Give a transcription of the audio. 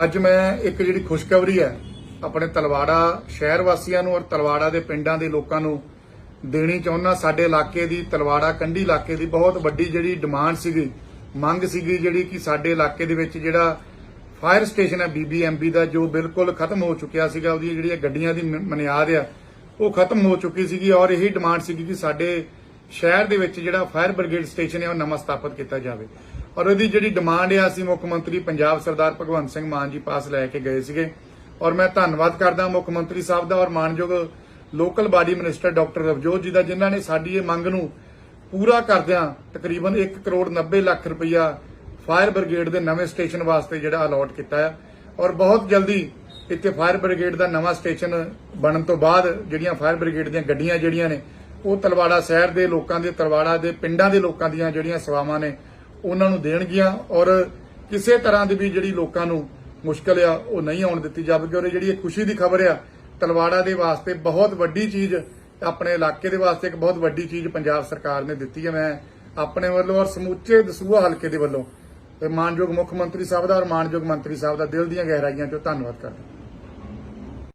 ਅੱਜ ਮੈਂ ਇੱਕ ਜਿਹੜੀ ਖੁਸ਼ਖਬਰੀ ਹੈ, ਆਪਣੇ ਤਲਵਾੜਾ ਸ਼ਹਿਰ ਵਾਸੀਆਂ ਨੂੰ ਔਰ ਤਲਵਾੜਾ ਦੇ ਪਿੰਡਾਂ ਦੇ ਲੋਕਾਂ ਨੂੰ ਦੇਣੀ ਚਾਹੁੰਦਾ। ਸਾਡੇ ਇਲਾਕੇ ਦੀ, ਤਲਵਾੜਾ ਕੰਢੀ ਇਲਾਕੇ ਦੀ ਬਹੁਤ ਵੱਡੀ ਜਿਹੜੀ ਡਿਮਾਂਡ ਸੀਗੀ, ਮੰਗ ਸੀਗੀ ਜਿਹੜੀ ਕਿ ਸਾਡੇ ਇਲਾਕੇ ਦੇ ਵਿੱਚ ਜਿਹੜਾ ਫਾਇਰ ਸਟੇਸ਼ਨ ਹੈ ਬੀਬੀਐਮਬੀ ਦਾ, ਜੋ ਬਿਲਕੁਲ ਖਤਮ ਹੋ ਚੁੱਕਿਆ ਸੀਗਾ। ਉਹਦੀ ਜਿਹੜੀਆਂ ਗੱਡੀਆਂ ਦੀ ਮਨਿਆਦ ਆ, ਉਹ ਖਤਮ ਹੋ ਚੁੱਕੀ ਸੀਗੀ ਔਰ ਇਹੀ ਡਿਮਾਂਡ ਸੀਗੀ ਕਿ ਸਾਡੇ ਸ਼ਹਿਰ ਦੇ ਵਿੱਚ ਜਿਹੜਾ ਫਾਇਰ ਬ੍ਰਿਗੇਡ ਸਟੇਸ਼ਨ ਹੈ, ਉਹ ਨਵਾਂ ਸਥਾਪਿਤ ਕੀਤਾ ਜਾਵੇ। ਔਰ ਉਹਦੀ ਜਿਹੜੀ ਡਿਮਾਂਡ ਹੈ ਅਸੀਂ ਮੁੱਖ ਮੰਤਰੀ ਪੰਜਾਬ ਸਰਦਾਰ ਭਗਵੰਤ ਸਿੰਘ ਮਾਨ ਜੀ ਪਾਸ ਲੈ ਕੇ ਗਏ ਸੀਗੇ। ਔਰ ਮੈਂ ਧੰਨਵਾਦ ਕਰਦਾ ਮੁੱਖ ਮੰਤਰੀ ਸਾਹਿਬ ਦਾ ਔਰ ਮਾਨਯੋਗ local body minister doctor Ravjot ji ਦਾ, ਜਿਨ੍ਹਾਂ ਨੇ ਸਾਡੀ ਇਹ ਮੰਗ ਨੂੰ ਪੂਰਾ ਕਰਦਿਆਂ ਤਕਰੀਬਨ 1 ਕਰੋੜ 90 ਲੱਖ ਰੁਪਈਆ ਫਾਇਰ ਬ੍ਰਿਗੇਡ ਦੇ ਨਵੇਂ ਸਟੇਸ਼ਨ ਵਾਸਤੇ ਜਿਹੜਾ ਅਲਾਟ ਕੀਤਾ ਹੈ ਔਰ ਬਹੁਤ ਜਲਦੀ ਇੱਥੇ ਫਾਇਰ ਬ੍ਰਿਗੇਡ ਦਾ ਨਵਾਂ ਸਟੇਸ਼ਨ ਬਣਨ ਤੋਂ ਬਾਅਦ ਜਿਹੜੀਆਂ ਫਾਇਰ ਬ੍ਰਿਗੇਡ ਦੀਆਂ ਗੱਡੀਆਂ ਜਿਹੜੀਆਂ ਨੇ, ਉਹ ਤਲਵਾੜਾ ਸ਼ਹਿਰ ਦੇ ਲੋਕਾਂ ਦੇ, ਤਲਵਾੜਾ ਦੇ ਪਿੰਡਾਂ ਦੇ ਲੋਕਾਂ ਦੀਆਂ ਜਿਹੜੀਆਂ ਸੇਵਾਵਾਂ ਨੇ ਉਹਨਾਂ ਨੂੰ ਦੇਣਗੀਆਂ ਔਰ ਕਿਸੇ ਤਰ੍ਹਾਂ ਦੀ ਵੀ ਜਿਹੜੀ ਲੋਕਾਂ ਨੂੰ ਮੁਸ਼ਕਲ ਆ, ਉਹ ਨਹੀਂ ਆਉਣ ਦਿੱਤੀ ਜਾਵੇਗੀ। ਔਰ ਇਹ ਜਿਹੜੀ ਇਹ ਖੁਸ਼ੀ ਦੀ ਖਬਰ ਆ, ਤਲਵਾੜਾ ਦੇ ਵਾਸਤੇ ਬਹੁਤ ਵੱਡੀ ਚੀਜ਼, ਆਪਣੇ ਇਲਾਕੇ ਦੇ ਵਾਸਤੇ ਇੱਕ ਬਹੁਤ ਵੱਡੀ ਚੀਜ਼ ਪੰਜਾਬ ਸਰਕਾਰ ਨੇ ਦਿੱਤੀ ਹੈ। ਮੈਂ ਆਪਣੇ ਵੱਲੋਂ ਔਰ ਸਮੁੱਚੇ ਦਸੂਹਾ ਹਲਕੇ ਦੇ ਵੱਲੋਂ ਮਾਨਯੋਗ ਮੁੱਖ ਮੰਤਰੀ ਸਾਹਿਬ ਦਾ ਔਰ ਮਾਨਯੋਗ ਮੰਤਰੀ ਸਾਹਿਬ ਦਾ ਦਿਲ ਦੀਆਂ ਗਹਿਰਾਈਆਂ ਚੋਂ ਧੰਨਵਾਦ ਕਰਦਾ